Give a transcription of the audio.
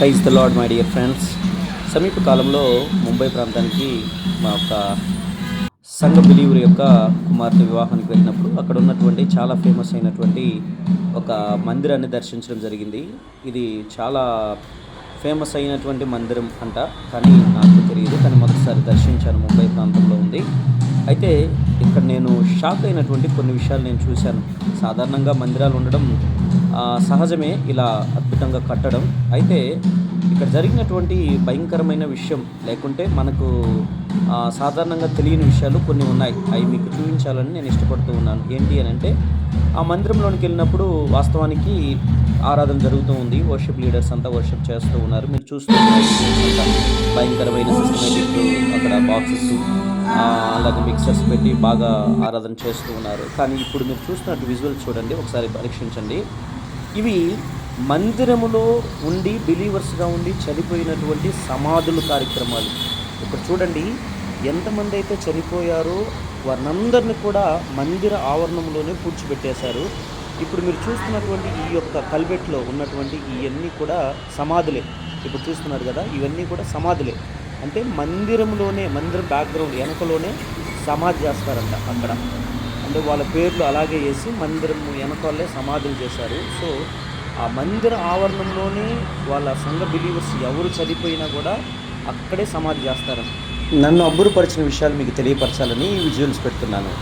Praise the lord my dear friends సమీప కాలంలో ముంబై ప్రాంతానికి మా యొక్క సంఘ బిలీవర్ యొక్క కుమార్తె వివాహానికి వెళ్ళినప్పుడు అక్కడ ఉన్నటువంటి చాలా ఫేమస్ అయినటువంటి ఒక మందిరాన్ని దర్శించడం జరిగింది. ఇది చాలా ఫేమస్ అయినటువంటి మందిరం అంట కానీ నాకు తెలియదు కానీ మొదటిసారి దర్శించాను ముంబై ప్రాంతంలో ఉంది. అయితే ఇక్కడ నేను షాక్ అయినటువంటి కొన్ని విషయాలు నేను చూశాను. సాధారణంగా మందిరాలు ఉండడం సహజమే ఇలా అద్భుతంగా కట్టడం. అయితే ఇక్కడ జరిగినటువంటి భయంకరమైన విషయం లేకుంటే మనకు సాధారణంగా తెలియని విషయాలు కొన్ని ఉన్నాయి. అవి మీకు చూపించాలని నేను ఇష్టపడుతూ ఉన్నాను. ఏంటి అని అంటే ఆ మందిరంలోనికి వెళ్ళినప్పుడు వాస్తవానికి ఆరాధన జరుగుతూ ఉంది. వర్షిప్ లీడర్స్ అంతా వర్షిప్ చేస్తూ ఉన్నారు. మీరు చూస్తూ భయంకరమైన సిస్టమేటిక్ అక్కడ బాక్సెస్ అలాగే మిక్సర్స్ పెట్టి బాగా ఆరాధన చేస్తూ ఉన్నారు. కానీ ఇప్పుడు మీరు చూస్తున్నట్టు విజువల్ చూడండి. ఒకసారి పరీక్షించండి. ఇవి మందిరములో ఉండి బిలీవర్స్గా ఉండి చనిపోయినటువంటి సమాధుల కార్యక్రమాలు. ఇప్పుడు చూడండి ఎంతమంది అయితే చనిపోయారో వారినందరిని కూడా మందిర ఆవరణంలోనే పూడ్చిపెట్టేశారు. ఇప్పుడు మీరు చూస్తున్నటువంటి ఈ యొక్క కల్వెట్లో ఉన్నటువంటి ఇవన్నీ కూడా సమాధులే. ఇప్పుడు చూస్తున్నారు కదా ఇవన్నీ కూడా సమాధులే. అంటే మందిరంలోనే మందిరం బ్యాక్గ్రౌండ్ వెనకలోనే సమాధి చేస్తారంట అక్కడ. అంటే వాళ్ళ పేర్లు అలాగే వేసి మందిరం వెనకాలే సమాధులు చేశారు. సో ఆ మందిర ఆవరణంలోనే వాళ్ళ సంఘ బిలీవర్స్ ఎవరు చనిపోయినా కూడా అక్కడే సమాధి చేస్తారు నన్ను అబ్బురుపరిచిన విషయాలు మీకు తెలియపరచాలని ఈ విజువల్స్ పెడుతున్నాను.